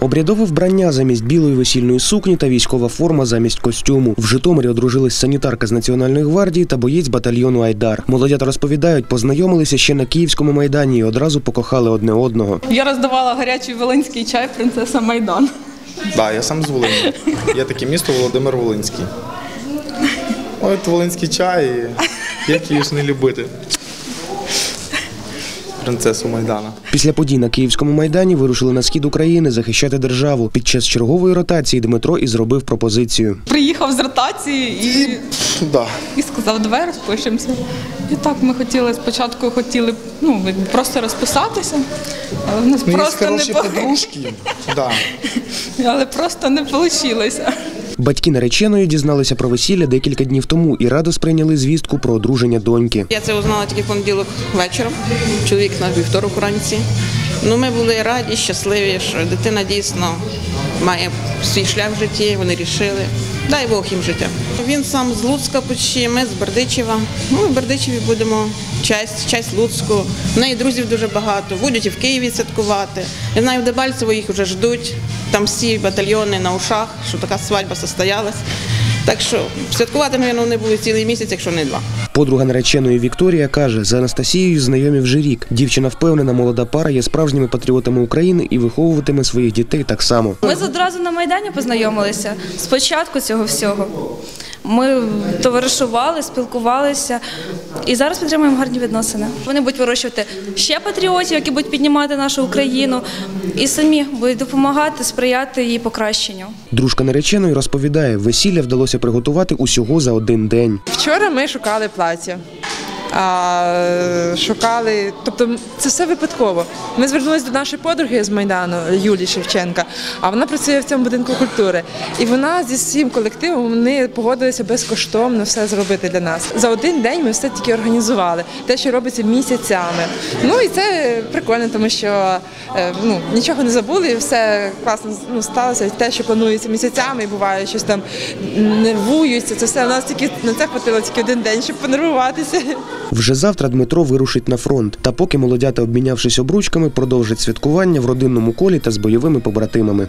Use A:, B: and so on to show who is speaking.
A: Обрядове вбрання замість білої весільної сукні та військова форма замість костюму. В Житомирі одружились санітарка з Національної гвардії та боєць батальйону Айдар. Молодята розповідають, познайомилися ще на Київському майдані і одразу покохали одне одного.
B: Я роздавала гарячий волинський чай принцеса Майдан.
C: Так, я сам з Волині. Є таке місто Володимир Волинський. От Волинський чай, як її ж не любити. Принцесу Майдана.
A: Після подій на Київському майдані вирушили на схід України захищати державу. Під час чергової ротації Дмитро і зробив пропозицію.
B: Приїхав з ротації і,
C: Да.
B: і сказав, давай розпишемося. І так ми хотіли спочатку хотіли ну, просто розписатися, але в нас
C: Ну,
B: просто не
C: подружки. Да.
B: але просто не вийшло.
A: Батьки нареченої дізналися про весілля декілька днів тому і радо сприйняли звістку про одруження доньки.
D: Я це узнала тільки в понеділок вечором, чоловік на вівторок уранці. Ну, ми були раді, щасливі, що дитина дійсно має свій шлях в житті, вони рішили. Дай Бог їм життя. Він сам з Луцька почти, ми з Бердичева. Ну, в Бердичеві будемо часть, часть Луцьку. В неї друзів дуже багато. Будуть і в Києві святкувати. Я знаю, в Дебальцево їх вже ждуть. Там всі батальйони на ушах, що така свадьба состоялась. Так що святкувати, мабуть, вони будуть цілий місяць, якщо не два.
A: Подруга нареченої Вікторія каже, за Анастасією знайомі вже рік. Дівчина впевнена, молода пара є справжніми патріотами України і виховуватиме своїх дітей так само.
E: Ми одразу на Майдані познайомилися з початку цього всього. Ми товаришували, спілкувалися і зараз підтримуємо гарні відносини. Вони будуть вирощувати ще патріотів, які будуть піднімати нашу Україну, і самі будуть допомагати, сприяти її покращенню.
A: Дружка нареченої розповідає, весілля вдалося приготувати усього за один день.
F: Вчора ми шукали плаття. Шукали, тобто це все випадково. Ми звернулися до нашої подруги з Майдану Юлії Шевченка, а вона працює в цьому будинку культури. І вона зі всім колективом вони погодилися безкоштовно все зробити для нас. За один день ми все тільки організували, те, що робиться місяцями. Ну і це прикольно, тому що е, ну, нічого не забули, все класно ну, сталося. Те, що планується місяцями, і буває щось там нервуються. Це все у нас тільки на це хватило тільки один день, щоб понервуватися.
A: Вже завтра Дмитро вирушить на фронт. Та поки молодята, обмінявшись обручками, продовжать святкування в родинному колі та з бойовими побратимами.